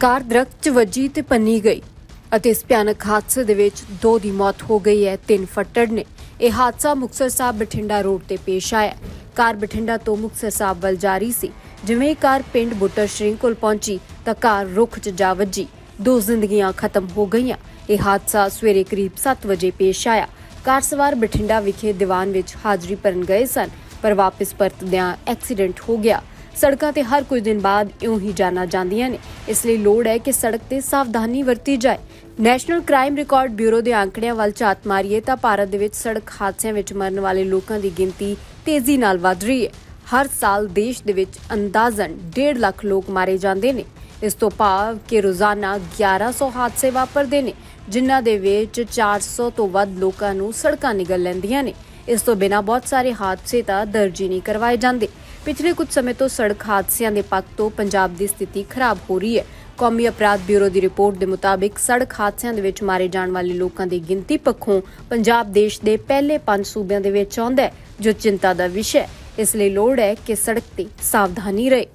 ਕਾਰ ਦਰਖਤ 'ਚ ਵੱਜੀ ਤੇ ਪੰਨੀ ਗਈ ਅਤੇ ਇਸ ਭਿਆਨਕ ਹਾਦਸੇ ਦੇ ਵਿੱਚ ਦੋ ਦੀ ਮੌਤ ਹੋ ਗਈ ਹੈ, ਤਿੰਨ ਫੱਟੜ ਨੇ। ਇਹ ਹਾਦਸਾ ਮੁਕਤਸਰ ਸਾਹਿਬ ਬਠਿੰਡਾ ਰੋਡ ਤੇ ਪੇਸ਼ ਆਇਆ। ਕਾਰ ਬਠਿੰਡਾ ਤੋਂ ਮੁਕਤਸਰ ਸਾਹਿਬ ਵੱਲ ਜਾ ਰਹੀ ਸੀ। ਜਿਵੇਂ ਕਾਰ ਪਿੰਡ ਬੁੱਟਰ ਸ਼੍ਰਿੰਗ ਕੋਲ ਪਹੁੰਚੀ, ਤਾਂ ਕਾਰ ਰੁੱਖ 'ਚ ਜਾ ਵੱਜੀ। ਦੋ ਜ਼ਿੰਦਗੀਆਂ ਖਤਮ ਹੋ ਗਈਆਂ। ਇਹ ਹਾਦਸਾ ਸਵੇਰੇ ਕਰੀਬ 7 ਵਜੇ ਪੇਸ਼ ਆਇਆ। ਕਾਰ ਸਵਾਰ ਬਠਿੰਡਾ ਵਿਖੇ ਦੀਵਾਨ ਵਿੱਚ ਹਾਜ਼ਰੀ ਭਰਨ ਗਏ ਸਨ, ਪਰ ਵਾਪਸ ਪਰਤਦਿਆਂ ਐਕਸੀਡੈਂਟ ਹੋ ਗਿਆ। ਸੜਕਾਂ ਤੇ ਹਰ ਕੁਝ ਦਿਨ ਬਾਅਦ ਇਉਂ ਹੀ ਜਾਨਾਂ ਜਾਂਦੀਆਂ ਨੇ। ਇਸ ਲਈ ਲੋੜ ਹੈ ਕਿ ਸੜਕ ਤੇ ਸਾਵਧਾਨੀ ਵਰਤੀ ਜਾਏ। ਨੈਸ਼ਨਲ ਕ੍ਰਾਈਮ ਰਿਕਾਰਡ ਬਿਊਰੋ ਦੇ ਅੰਕੜਿਆਂ ਵੱਲ ਝਾਤ ਮਾਰੀਏ ਤਾਂ ਭਾਰਤ ਦੇ ਵਿੱਚ ਸੜਕ ਹਾਦਸਿਆਂ ਵਿੱਚ ਮਰਨ ਵਾਲੇ ਲੋਕਾਂ ਦੀ ਗਿਣਤੀ ਤੇਜ਼ੀ ਨਾਲ ਵਧ ਰਹੀ ਹੈ। ਹਰ ਸਾਲ ਦੇਸ਼ ਦੇ ਵਿੱਚ ਅੰਦਾਜ਼ਨ 1.5 ਲੱਖ ਲੋਕ ਮਾਰੇ ਜਾਂਦੇ ਨੇ। ਇਸ ਤੋਂ ਭਾਵ ਕਿ ਰੋਜ਼ਾਨਾ 1100 ਹਾਦਸੇ ਵਾਪਰਦੇ ਨੇ, ਜਿਨ੍ਹਾਂ ਦੇ ਵਿੱਚ 400 ਤੋਂ ਵੱਧ ਲੋਕਾਂ ਨੂੰ ਸੜਕਾਂ ਨਿਗਲ ਲੈਂਦੀਆਂ ਨੇ। ਇਸ ਤੋਂ ਬਿਨਾਂ ਬਹੁਤ ਸਾਰੇ ਹਾਦਸੇ ਤਾਂ ਦਰਜ ਹੀ ਨਹੀਂ ਕਰਵਾਏ ਜਾਂਦੇ। ਪਿਛਲੇ ਕੁਝ ਸਮੇਂ ਤੋਂ ਸੜਕ ਹਾਦਸਿਆਂ ਦੇ ਪੱਖ ਤੋਂ ਪੰਜਾਬ ਦੀ ਸਥਿਤੀ ਖਰਾਬ ਹੋ ਰਹੀ ਹੈ। ਕੌਮੀ ਅਪਰਾਧ ਬਿਊਰੋ ਦੀ ਰਿਪੋਰਟ ਦੇ ਮੁਤਾਬਿਕ ਸੜਕ ਹਾਦਸਿਆਂ ਦੇ ਵਿੱਚ ਮਾਰੇ ਜਾਣ ਵਾਲੇ ਲੋਕਾਂ ਦੀ ਗਿਣਤੀ ਪੱਖੋਂ ਪੰਜਾਬ ਦੇਸ਼ ਦੇ ਪਹਿਲੇ ਪੰਜ ਸੂਬਿਆਂ ਦੇ ਵਿੱਚ ਆਉਂਦਾ ਹੈ, ਜੋ ਚਿੰਤਾ ਦਾ ਵਿਸ਼ਾ ਹੈ। ਇਸ ਲਈ ਲੋੜ ਹੈ ਕਿ ਸੜਕ ਤੇ ਸਾਵਧਾਨੀ ਰਹੇ।